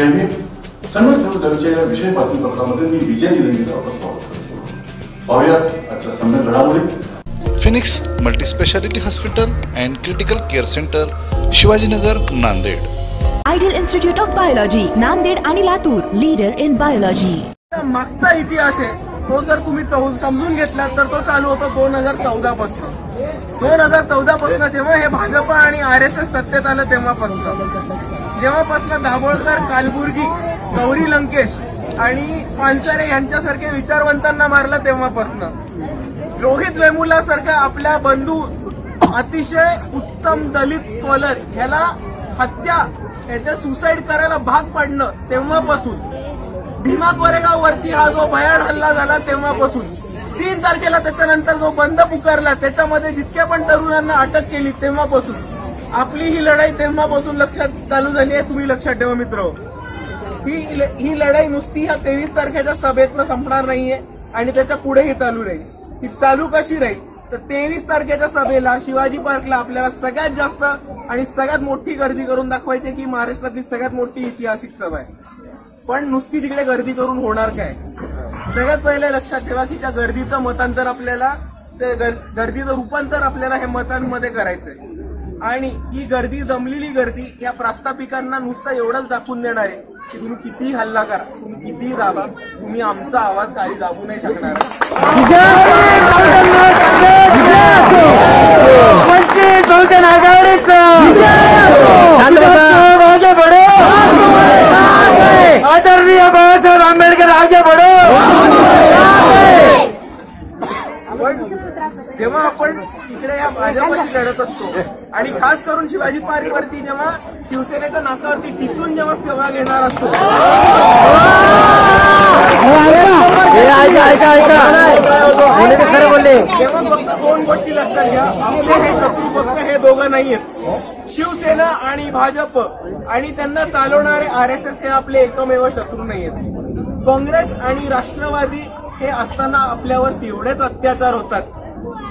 जय सम्यक न्यूज लाईव्हच्या या विषय बातमीपत्रामध्ये मी विजय निलंगेकर आपलं स्वागत करतो. पाहूयात आजच्या सम्यक घडामोडी. Phoenix multispeciality hospital and critical care centre Shivajinagar Nanded. Ideal institute of biology Nanded आणि लातूर लीडर इन बायोलॉजी मागचा इतिहास आहे. तो जर तुम्ही समजून घेतला तर तो चालू होतो दोन हजार चौदा पासून. दोन हजार चौदा पासून जेव्हा हे भाजप आणि आर एस एस सत्तेत आलं तेव्हापासून. जेव्हापासून दाभोळकर कालबुर्गी गौरी लंकेश आणि पानसरे यांच्यासारख्या विचारवंतांना मारलं तेव्हापासून. रोहित वेमुला सारखा आपल्या बंधू अतिशय उत्तम दलित स्कॉलर ह्याला हत्या याच्या सुसाईड करायला भाग पडणं तेव्हापासून. भीमा कोरेगाव वरती हा जो भयाड हल्ला झाला तेव्हापासून. तीन तारखेला त्याच्यानंतर जो बंद पुकारला त्याच्यामध्ये जितक्या पण तरुणांना अटक केली तेव्हापासून. आपली ही लढाई तेव्हापासून लक्षात चालू झाली आहे तुम्ही लक्षात ठेवा मित्र. ही ही लढाई नुसती ह्या तेवीस तारखेच्या सभेतनं संपणार नाहीये आणि त्याच्या पुढेही चालू राहील. ही चालू कशी राहील? तर तेवीस तारखेच्या सभेला शिवाजी पार्कला आपल्याला सगळ्यात जास्त आणि सगळ्यात मोठी गर्दी करून दाखवायची की महाराष्ट्रातली सगळ्यात मोठी ऐतिहासिक सभा आहे. पण नुसती तिकडे गर्दी करून होणार काय? सगळ्यात पहिले लक्षात ठेवा की त्या गर्दीचं मतांतर आपल्याला ते गर्दीचं रूपांतर आपल्याला हे मतांमध्ये करायचंय. आणि ही गर्दी जमलेली गर्दी या प्रास्ताविकांना नुसतं एवढंच दाखवून देणार आहे की तुम्ही कितीही हल्ला करा तुम्ही कितीही दाबा तुम्ही आमचा आवाज काही दाबू नाही शकणार. इकडे या भाजपशी लढत असतो. आणि खास करून शिवाजी पार्कवरती जेव्हा शिवसेनेच्या नाकावरती टिचून जेव्हा सभा घेणार असतो. तेव्हा फक्त दोन गोष्टी लक्षात घ्या. आपले हे शत्रू फक्त हे दोघं नाहीयेत. शिवसेना आणि भाजप आणि त्यांना चालवणारे आर एस एस हे आपले एकमेव शत्रू नाहीयेत. काँग्रेस आणि राष्ट्रवादी हे असताना आपल्यावर तेवढेच अत्याचार होतात.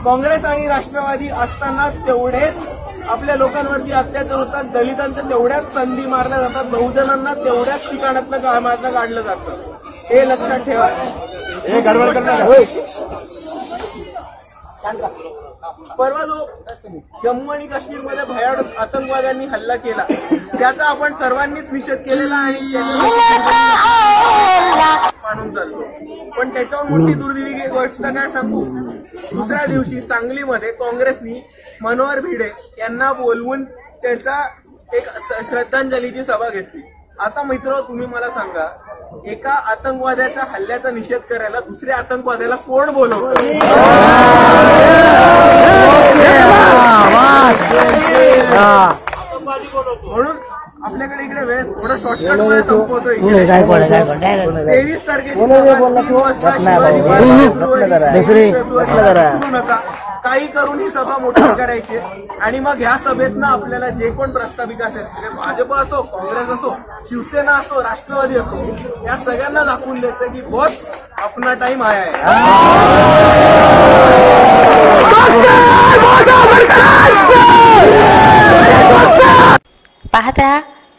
काँग्रेस आणि राष्ट्रवादी असताना तेवढेच आपल्या लोकांवरती अत्याचार होतात दलितांच्या तेवढ्याच संधी मारल्या जातात बहुजनांना तेवढ्याच ठिकाणातलं कामातलं काढलं जातं. हे लक्षात ठेवा. हे गडबड करणार परवा जो जम्मू आणि काश्मीरमध्ये भयाड आतंकवाद्यांनी हल्ला केला त्याचा आपण सर्वांनीच निषेध केलेला आणि मानून चालतो. पण त्याच्यावर मोठी दुर्दैवी गोष्ट काय सांगू? दुसऱ्या दिवशी सांगलीमध्ये काँग्रेसनी मनोहर भिडे यांना बोलवून त्याचा एक श्रद्धांजलीची सभा घेतली. आता मित्र तुम्ही मला सांगा एका आतंकवाद्याच्या हल्ल्याचा निषेध करायला दुसऱ्या आतंकवाद्याला कोण बोलवतं. म्हणून आपल्याकडे इकडे वेळ थोडं शॉर्टकटमध्ये संपवतोय तेवीस तारखेची सभा तीन वाजता शिवाजी पार्क, फेब्रुवारी, फेब्रुवारी विसरू नका. काही करून ही सभा मोठी करायची. आहे. आणि मग ह्या सभेतनं आपल्याला जे कोण प्रस्ताविक असेल म्हणजे भाजप असो काँग्रेस असो शिवसेना असो राष्ट्रवादी असो या सगळ्यांना दाखवून देतं की बस अपना टाइम आया है.